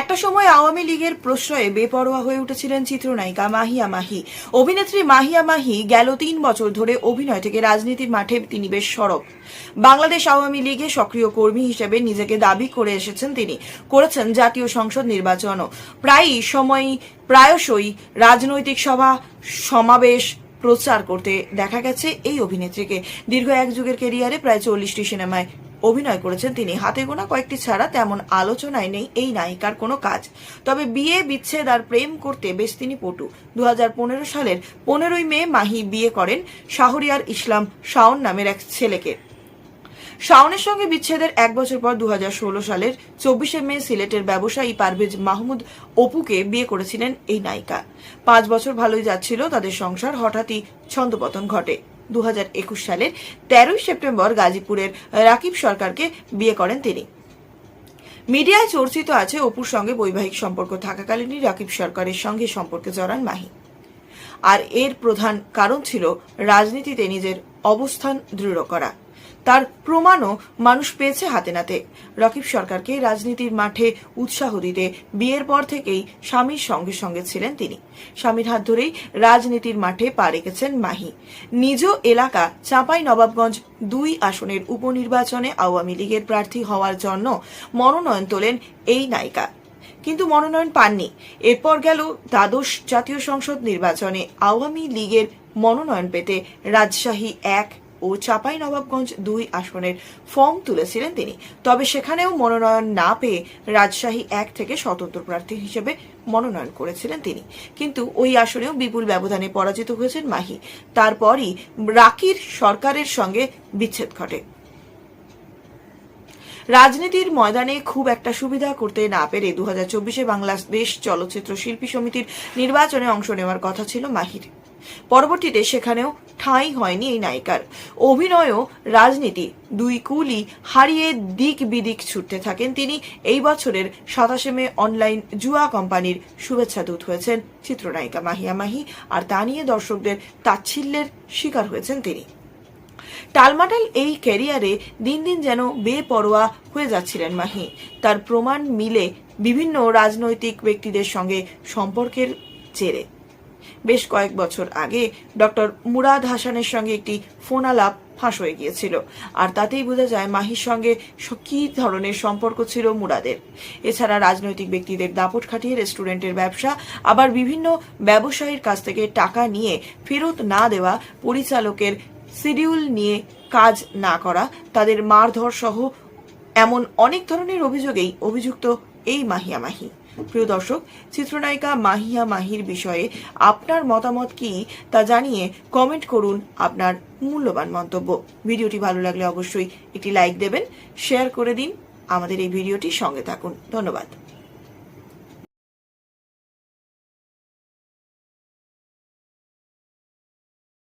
একটা সময় আওয়ামী লীগের প্রশ্রয়ে বেপরোয়া হয়ে উঠেছিলেন চিত্রনায়িকা মাহিয়া মাহি। অভিনেত্রী মাহিয়া মাহি গেল তিন বছর ধরে অভিনয় থেকে রাজনীতির মাঠে তিনি বেশ সরব। বাংলাদেশ আওয়ামী লীগে সক্রিয় কর্মী হিসেবে নিজেকে দাবি করে এসেছেন তিনি। করেছেন জাতীয় সংসদ নির্বাচনও। প্রায়ই সময়, প্রায়শই রাজনৈতিক সভা, সমাবেশ, প্রচার করতে দেখা গেছে এই অভিনেত্রীকে। দীর্ঘ এক যুগের কেরিয়ারে প্রায় চল্লিশটি সিনেমায় অভিনয় করেছেন তিনি। হাতে গোনা কয়েকটি ছাড়া তেমন আলোচনায় নেই এই নায়িকার কোনো কাজ। তবে বিয়ে, বিচ্ছেদ আর প্রেম করতে বেশ তিনি পটু। দু হাজার পনেরো সালের পনেরোই মে মাহি বিয়ে করেন শাহরিয়ার ইসলাম শাওন নামের এক ছেলেকে। শাওনের সঙ্গে বিচ্ছেদের এক বছর পর দু হাজার ষোলো সালের চব্বিশে মে সিলেটের ব্যবসায়ী পারভেজ মাহমুদ অপুকে বিয়ে করেছিলেন এই নায়িকা। পাঁচ বছর ভালোই যাচ্ছিল তাদের সংসার, হঠাৎই ছন্দপতন ঘটে। দু হাজার একুশ সালের তেরোই সেপ্টেম্বর গাজীপুরের রাকিব সরকারকে বিয়ে করেন তিনি। মিডিয়ায় চর্চিত আছে অপুর সঙ্গে বৈবাহিক সম্পর্ক থাকাকালীনই রাকিব সরকারের সঙ্গে সম্পর্কে জড়ান মাহি। আর এর প্রধান কারণ ছিল রাজনীতিতে নিজের অবস্থান দৃঢ় করা। তার প্রমাণও মানুষ পেয়েছে হাতে নাতে। রকিব সরকারকে রাজনীতির মাঠে উৎসাহ দিতে বিয়ের পর থেকেই স্বামীর সঙ্গে সঙ্গে ছিলেন তিনি। স্বামীর হাত ধরেই রাজনীতির মাঠে পা রেখেছেন মাহি। নিজ এলাকা চাঁপাই নবাবগঞ্জ দুই আসনের উপনির্বাচনে আওয়ামী লীগের প্রার্থী হওয়ার জন্য মনোনয়ন তোলেন এই নায়িকা। কিন্তু মনোনয়ন পাননি। এরপর গেল দ্বাদশ জাতীয় সংসদ নির্বাচনে আওয়ামী লীগের মনোনয়ন পেতে রাজশাহী এক ও চাপাই নবাবগঞ্জ দুই আসনের ফর্ম তুলেছিলেন তিনি। তবে সেখানেও মনোনয়ন না পেয়ে রাজশাহী এক থেকে স্বতন্ত্র প্রার্থী হিসেবে মনোনয়ন করেছিলেন তিনি। কিন্তু ওই আসনেও বিপুল ব্যবধানে পরাজিত হয়েছেন মাহি। তারপরই রাকির সরকারের সঙ্গে বিচ্ছেদ ঘটে। রাজনীতির ময়দানে খুব একটা সুবিধা করতে না পেরে দু হাজার চব্বিশে বাংলাদেশ চলচ্চিত্র শিল্পী সমিতির নির্বাচনে অংশ নেওয়ার কথা ছিল মাহির। পরবর্তীতে সেখানেও ঠাঁই হয়নি এই নায়িকার। অভিনয়ও রাজনীতি, দুই কুলি হারিয়ে দিক বিদিক ছুটতে থাকেন তিনি। এই বছরের সাতাশে মে অনলাইন জুয়া কোম্পানির শুভেচ্ছা দূত হয়েছেন চিত্রনায়িকা মাহিয়া মাহি। আর তা নিয়ে দর্শকদের তাচ্ছিল্যের শিকার হয়েছেন তিনি। টালমাটাল এই ক্যারিয়ারে দিন দিন যেন বেপরোয়া হয়ে যাচ্ছিলেন মাহি। তার প্রমাণ মিলে বিভিন্ন রাজনৈতিক ব্যক্তিদের সঙ্গে সম্পর্কের জেরে। বেশ কয়েক বছর আগে ডক্টর মুরাদ হাসানের সঙ্গে একটি ফোনালাপ ফাঁস হয়ে গিয়েছিল, আর তাতেই বোঝা যায় মাহির সঙ্গে কী ধরনের সম্পর্ক ছিল মুরাদের। এছাড়া রাজনৈতিক ব্যক্তিদের দাপট খাটিয়ে রেস্টুরেন্টের ব্যবসা, আবার বিভিন্ন ব্যবসায়ীর কাছ থেকে টাকা নিয়ে ফেরত না দেওয়া পরিচালকের শিডিউল নিয়ে কাজ না করা, তাদের মারধর সহ এমন অনেক ধরনের অভিযোগেই অভিযুক্ত এই মাহিয়া মাহি। প্রিয় দর্শক, চিত্রনায়িকা মাহিয়া মাহির বিষয়ে আপনার মতামত কি তা জানিয়ে কমেন্ট করুন আপনার মূল্যবান মন্তব্য। ভিডিওটি ভালো লাগলে অবশ্যই একটি লাইক দেবেন, শেয়ার করে দিন, আমাদের এই ভিডিওটি সঙ্গে থাকুন। ধন্যবাদ।